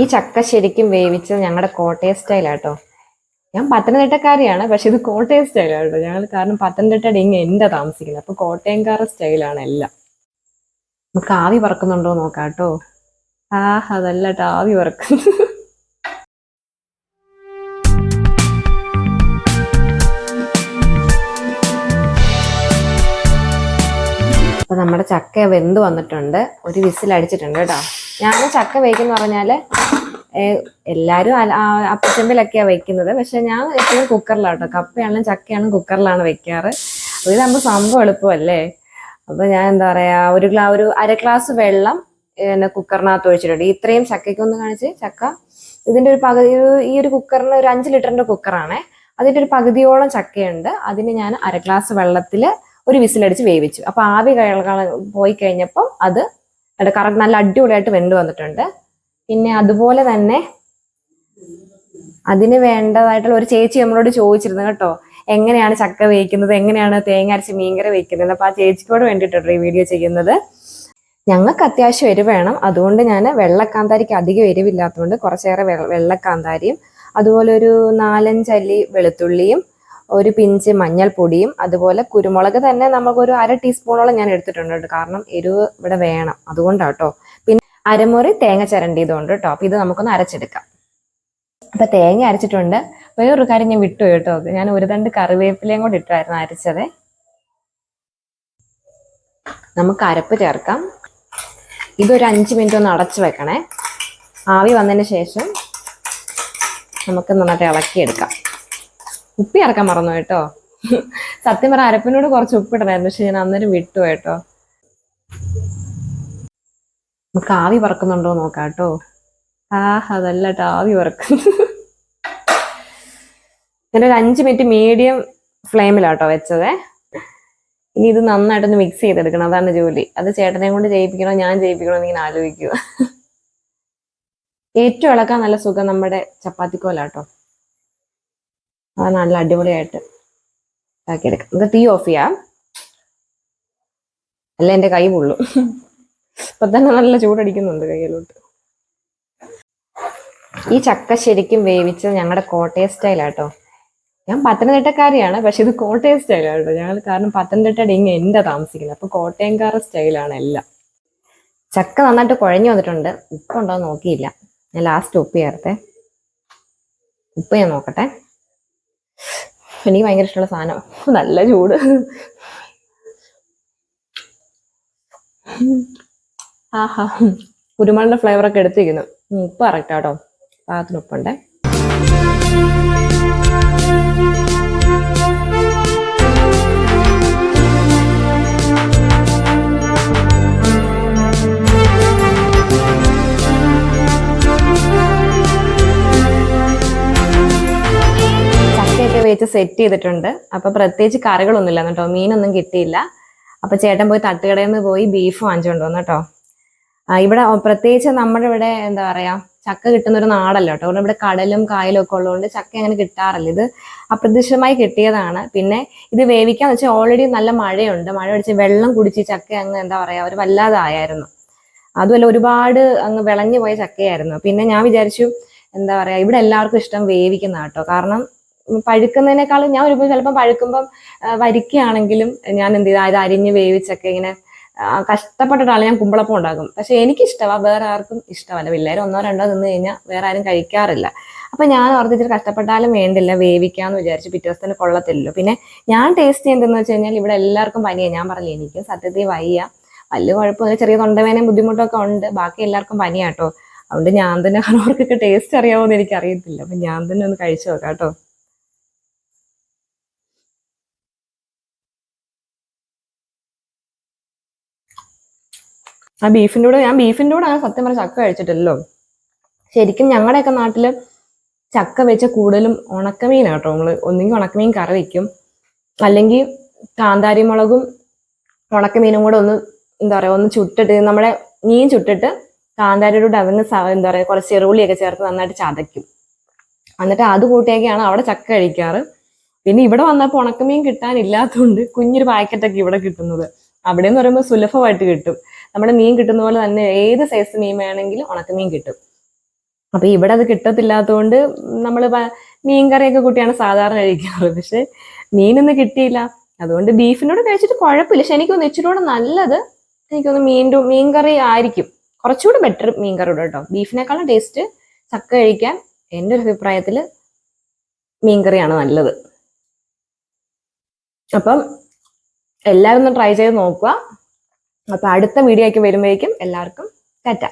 ഈ ചക്ക ശരിക്കും വേവിച്ചത് ഞങ്ങളുടെ കോട്ടയം സ്റ്റൈലാട്ടോ ഞാൻ പത്തനംതിട്ടക്കാരിയാണ് പക്ഷെ ഇത് കോട്ടയം സ്റ്റൈലാണ് കേട്ടോ ഞങ്ങൾ കാരണം പത്തനംതിട്ടയുടെ ഇങ്ങ് എന്റെ താമസിക്കുന്നത് അപ്പൊ കോട്ടയംകാരുടെ സ്റ്റൈലാണ് എല്ലാം. നമുക്ക് ആവി പറക്കുന്നുണ്ടോ നോക്കാട്ടോ കേട്ടോ ആ അതല്ല കേട്ടോ ആവി പറക്കുന്നു അപ്പൊ നമ്മുടെ ചക്ക വെന്ത് വന്നിട്ടുണ്ട്. ഒരു വിസിൽ അടിച്ചിട്ടുണ്ട് കേട്ടോ ഞാൻ ചക്ക ഏഹ് എല്ലാരും അല- അപ്പച്ചമ്പിലൊക്കെയാ വെക്കുന്നത്. പക്ഷെ ഞാൻ എപ്പോഴും കുക്കറിലാണ് കേട്ടോ കപ്പയാണെങ്കിലും ചക്കയാണെങ്കിലും കുക്കറിലാണ് വെക്കാറ്. അപ്പൊ ഇതാകുമ്പോൾ സംഭവം എളുപ്പമല്ലേ? അപ്പൊ ഞാൻ എന്താ പറയാ ഒരു ഗ്ലാ ഒരു അര ഗ്ലാസ് വെള്ളം പിന്നെ കുക്കറിനകത്ത് ഒഴിച്ചിട്ടുണ്ട്. ഇത്രയും ചക്കയ്ക്കൊന്ന് കാണിച്ച്. ചക്ക ഇതിന്റെ ഒരു പകുതി ഈ ഒരു കുക്കറിന് ഒരു അഞ്ച് ലിറ്ററിന്റെ കുക്കറാണ്. അതിന്റെ ഒരു പകുതിയോളം ചക്കയുണ്ട്. അതിന് ഞാൻ അര ഗ്ലാസ് വെള്ളത്തിൽ ഒരു വിസിലടിച്ച് വേവിച്ചു. അപ്പൊ ആവി പോയി കഴിഞ്ഞപ്പം അത് കറക്റ്റ് നല്ല അടിപൊളിയായിട്ട് വെന്ത് വന്നിട്ടുണ്ട്. പിന്നെ അതുപോലെ തന്നെ അതിന് വേണ്ടതായിട്ടുള്ള ഒരു ചേച്ചി നമ്മളോട് ചോദിച്ചിരുന്നു കേട്ടോ. എങ്ങനെയാണ് ചക്ക വേവിക്കുന്നത്? എങ്ങനെയാണ് തേങ്ങ അരച്ച് മീൻകറി വയ്ക്കുന്നത് അപ്പൊ ആ ചേച്ചിക്കോട് വേണ്ടിയിട്ടാണ് ഈ വീഡിയോ ചെയ്യുന്നത്. ഞങ്ങൾക്ക് അത്യാവശ്യം എരിവ് വേണം. അതുകൊണ്ട് ഞാൻ വെള്ളക്കാന്താരിക്ക് അധികം എരിവില്ലാത്തതുകൊണ്ട് കുറച്ചേറെ വെള്ളക്കാന്താരിയും അതുപോലെ ഒരു നാലഞ്ചല്ലി വെളുത്തുള്ളിയും ഒരു പിഞ്ച് മഞ്ഞൾപ്പൊടിയും അതുപോലെ കുരുമുളക് തന്നെ നമുക്കൊരു അര ടീസ്പൂണോളം ഞാൻ എടുത്തിട്ടുണ്ട് കേട്ടോ. കാരണം എരിവ് ഇവിടെ വേണം. അതുകൊണ്ടാണ് കേട്ടോ പിന്നെ അരമുറി തേങ്ങ ചിരണ്ടിയതുകൊണ്ട് കേട്ടോ. അപ്പൊ ഇത് നമുക്കൊന്ന് അരച്ചെടുക്കാം. അപ്പൊ തേങ്ങ അരച്ചിട്ടുണ്ട്. വേറൊരു കാര്യം ഞാൻ വിട്ടു കേട്ടോ. ഞാൻ ഒരു തണ്ട് കറിവേപ്പിലയും കൂടി ഇട്ടായിരുന്നു അരച്ചത്. നമുക്ക് അരപ്പ് ചേർക്കാം. ഇതൊരു അഞ്ച് മിനിറ്റ് ഒന്ന് അടച്ചു വെക്കണേ. ആവി വന്നതിന് ശേഷം നമുക്ക് നന്നായിട്ട് ഇളക്കിയെടുക്കാം. ഉപ്പി ഇറക്കാൻ മറന്നു കേട്ടോ. സത്യം പറ അരപ്പിനോട് കുറച്ച് ഉപ്പിടണമായിരുന്നു പക്ഷെ ഞാൻ അന്നേരം വിട്ടു കേട്ടോ. നമുക്ക് ആവി പറക്കുന്നുണ്ടോ നോക്കാം കേട്ടോ. ആ അതല്ല കേട്ടോ ആവി പറക്കും ഞാനൊരു അഞ്ച് മിനിറ്റ് മീഡിയം ഫ്ലെയിമിലാട്ടോ വെച്ചത്. ഇനി ഇത് നന്നായിട്ടൊന്ന് മിക്സ് ചെയ്തെടുക്കണം അതാണ് ജോലി. അത് ചേട്ടനെ കൊണ്ട് ചെയ്യിപ്പിക്കണോ ഞാൻ ചെയ്യിപ്പിക്കണോ എന്ന് ഇങ്ങനെ ആലോചിക്കുക. ഏറ്റവും ഇളക്കാൻ നല്ല സുഖം നമ്മുടെ ചപ്പാത്തിക്കോലാട്ടോ. അത് നല്ല അടിപൊളിയായിട്ട് ഇതാക്കിയെടുക്കാം. നമുക്ക് തീ ഓഫ് ചെയ്യാം. അല്ല എന്റെ കൈ പൊള്ളും. ഇപ്പൊ തന്നെ നല്ല ചൂടടിക്കുന്നുണ്ട് കയ്യിലോട്ട്. ഈ ചക്ക ശരിക്കും വേവിച്ചത് ഞങ്ങളുടെ കോട്ടയം സ്റ്റൈലാട്ടോ ഞാൻ പത്തനംതിട്ടക്കാരിയാണ് പക്ഷെ ഇത് കോട്ടയം സ്റ്റൈലാണ് കേട്ടോ ഞങ്ങൾ കാരണം പത്തനംതിട്ടയുടെ ഇങ്ങ് എന്റെ താമസിക്കുന്നത്. അപ്പൊ കോട്ടയംകാരുടെ സ്റ്റൈലാണ് എല്ലാം. ചക്ക നന്നായിട്ട് കുഴഞ്ഞു വന്നിട്ടുണ്ട്. ഉപ്പുണ്ടോ നോക്കിയില്ല. ഞാൻ ലാസ്റ്റ് ഉപ്പ് ചേർത്തേ. ഉപ്പ് ഞാൻ നോക്കട്ടെ. എനിക്ക് ഭയങ്കര ഇഷ്ടമുള്ള സാധനം. നല്ല ചൂട്. ആഹാ. കുരുമുളകിന്റെ ഫ്ലേവർ ഒക്കെ എടുത്തിരിക്കുന്നു. ഉപ്പ് അറക്റ്റാട്ടോ പാകത്തിന് ഉപ്പുണ്ടേ. വെച്ച് സെറ്റ് ചെയ്തിട്ടുണ്ട്. അപ്പൊ പ്രത്യേകിച്ച് കറികളൊന്നുമില്ല കേട്ടോ. മീനൊന്നും കിട്ടിയില്ല. അപ്പൊ ചേട്ടൻ പോയി തട്ടുകടയിൽ നിന്ന് പോയി ബീഫ് വാങ്ങിച്ചുകൊണ്ട് വന്നു കേട്ടോ. ഇവിടെ പ്രത്യേകിച്ച് നമ്മുടെ ഇവിടെ എന്താ പറയാ ചക്ക കിട്ടുന്ന ഒരു നാടല്ല കേട്ടോ. ഇവിടെ കടലും കായലും ഒക്കെ ഉള്ളതുകൊണ്ട് ചക്ക അങ്ങനെ കിട്ടാറില്ല. ഇത് അപ്രതീക്ഷിതമായി കിട്ടിയതാണ്. പിന്നെ ഇത് വേവിക്കാന്ന് വെച്ചാൽ ഓൾറെഡി നല്ല മഴയുണ്ട്. മഴ പിടിച്ച് വെള്ളം കുടിച്ച് ചക്ക അങ്ങ് എന്താ പറയാ ഒരു വല്ലാതായായിരുന്നു അതുമല്ല ഒരുപാട് അങ്ങ് വിളഞ്ഞു പോയ ചക്കയായിരുന്നു. പിന്നെ ഞാൻ വിചാരിച്ചു എന്താ പറയാ ഇവിടെ എല്ലാവർക്കും ഇഷ്ടം വേവിക്കുന്ന കേട്ടോ. കാരണം പഴുക്കുന്നതിനേക്കാളും ഞാൻ ഒരു ചിലപ്പോൾ പഴുക്കുമ്പം വരിക്കുകയാണെങ്കിലും ഞാൻ എന്ത് ചെയ്താൽ ഇത് അരിഞ്ഞ് വേവിച്ചൊക്കെ ഇങ്ങനെ കഷ്ടപ്പെട്ടിട്ടാണ് ഞാൻ കുമ്പളപ്പം ഉണ്ടാക്കും. പക്ഷെ എനിക്ക് ഇഷ്ടമാണ് വേറെ ആർക്കും ഇഷ്ടമല്ല. പിള്ളേർ ഒന്നോ രണ്ടോ നിന്ന് കഴിഞ്ഞാൽ വേറെ ആരും കഴിക്കാറില്ല. അപ്പൊ ഞാൻ ഓർത്തിച്ചിട്ട് കഷ്ടപ്പെട്ടാലും വേണ്ടില്ല വേവിക്കാന്ന് വിചാരിച്ചു പിറ്റേ ദിവസത്തിന് കൊള്ളത്തില്ലല്ലോ. പിന്നെ ഞാൻ ടേസ്റ്റ് ചെയ്യുന്നതെന്ന് വെച്ച് കഴിഞ്ഞാൽ ഇവിടെ എല്ലാവർക്കും പനിയാണ് ഞാൻ പറഞ്ഞില്ല എനിക്ക് സത്യത്തിൽ വയ്യ. വലിയ കുഴപ്പമില്ല ചെറിയ തൊണ്ടവേനയും ബുദ്ധിമുട്ടൊക്കെ ഉണ്ട്. ബാക്കി എല്ലാവർക്കും പനിയാട്ടോ. അതുകൊണ്ട് ഞാൻ തന്നെ അവർക്കൊക്കെ ടേസ്റ്റ് അറിയാമോന്ന് എനിക്ക് അറിയത്തില്ല അപ്പൊ ഞാൻ തന്നെ ഒന്ന് കഴിച്ചു നോക്കാം കേട്ടോ. ആ ബീഫിന്റെ കൂടെ ഞാൻ ബീഫിന്റെ കൂടെ സത്യം പറഞ്ഞ ചക്ക കഴിച്ചിട്ടില്ലല്ലോ. ശരിക്കും ഞങ്ങളുടെയൊക്കെ നാട്ടിൽ ചക്ക വെച്ച കൂടുതലും ഉണക്കമീനാണ് കേട്ടോ നമ്മൾ. ഒന്നെങ്കിൽ ഉണക്കമീൻ കറി വെക്കും. അല്ലെങ്കിൽ കാന്താരി മുളകും ഉണക്കമീനും കൂടെ ഒന്ന് എന്താ പറയാ ഒന്ന് ചുട്ടിട്ട് നമ്മുടെ മീൻ ചുട്ടിട്ട് കാന്താരിയുടെ കൂടെ അതിന് എന്താ പറയാ കുറച്ച് ചെറുപുള്ളിയൊക്കെ ചേർത്ത് നന്നായിട്ട് ചതയ്ക്കും. എന്നിട്ട് അത് കൂട്ടിയൊക്കെയാണ് അവിടെ ചക്ക കഴിക്കാറ്. പിന്നെ ഇവിടെ വന്നപ്പോൾ ഉണക്കമീൻ കിട്ടാനില്ലാത്തതുകൊണ്ട് കുഞ്ഞൊരു പാക്കറ്റൊക്കെ ഇവിടെ കിട്ടുന്നത്. അവിടെ എന്ന് പറയുമ്പോൾ സുലഭമായിട്ട് കിട്ടും. നമ്മുടെ മീൻ കിട്ടുന്ന പോലെ തന്നെ ഏത് സൈസ് മീൻ വേണമെങ്കിലും ഉണക്കമീൻ കിട്ടും. അപ്പൊ ഇവിടെ അത് കിട്ടത്തില്ലാത്തതുകൊണ്ട് നമ്മൾ മീൻകറിയൊക്കെ കൂട്ടിയാണ് സാധാരണ കഴിക്കാറ്. പക്ഷെ മീനൊന്നും കിട്ടിയില്ല. അതുകൊണ്ട് ബീഫിനോട് കഴിച്ചിട്ട് കുഴപ്പമില്ല. പക്ഷെ എനിക്കൊന്ന് ഇച്ചിരി കൂടെ നല്ലത് എനിക്കൊന്ന് മീന്റെ മീൻകറി ആയിരിക്കും. കുറച്ചുകൂടി ബെറ്റർ മീൻകറിയോട് കേട്ടോ. ബീഫിനേക്കാളും ടേസ്റ്റ് ചക്ക കഴിക്കാൻ എന്റെ ഒരു അഭിപ്രായത്തിൽ മീൻകറിയാണ് നല്ലത്. അപ്പം എല്ലാവരും ഒന്ന് ട്രൈ ചെയ്ത് നോക്കുക. അപ്പൊ അടുത്ത മീഡിയയ്ക്ക് ഒക്കെ വരുമ്പോഴേക്കും എല്ലാവർക്കും ടാറ്റ.